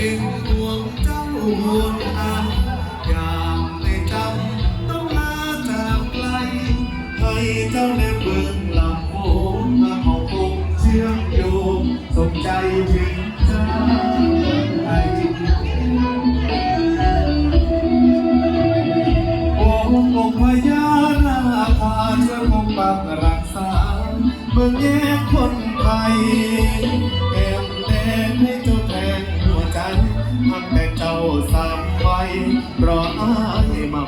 เวงจั่วงตาอย่างในจำต้องลาจากไกลให้เจ้าได้เบิ่งลำโขมาเอาคงเชื่อมโยงสนใจถึงเจ้าไอองค์องพญานาคาเชื่อปักรักษาเบิ่งแยกคนไทยแอมแดงให้เจ้าแทน หักแต่เจ้าสามไปรออ้ายมา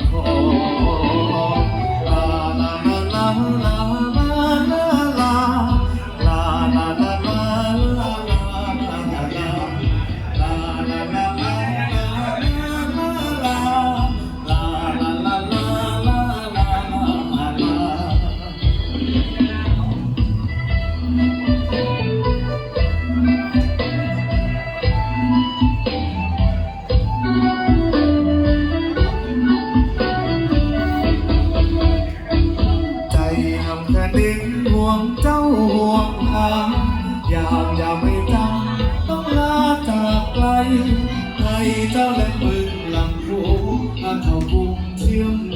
เจ้าและมึงลำพูมาเข้าบุงเที่ยม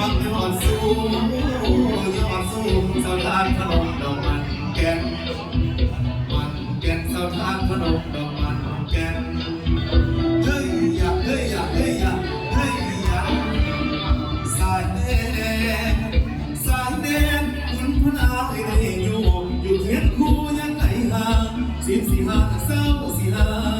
มักยอดสูงยอดสูงสถานขนมดอกมันแก่นมันแก่นสถานขนมดอกมันแก่นเฮ้ยอย่าเฮ้ยอย่าเฮ้ยอย่าเฮ้ยอย่าสายแน่สายแน่คุณพนาให้ได้อยู่อยู่เทียนคู่ยังไงหาสิบสี่ห้าเศร้าสี่ห้า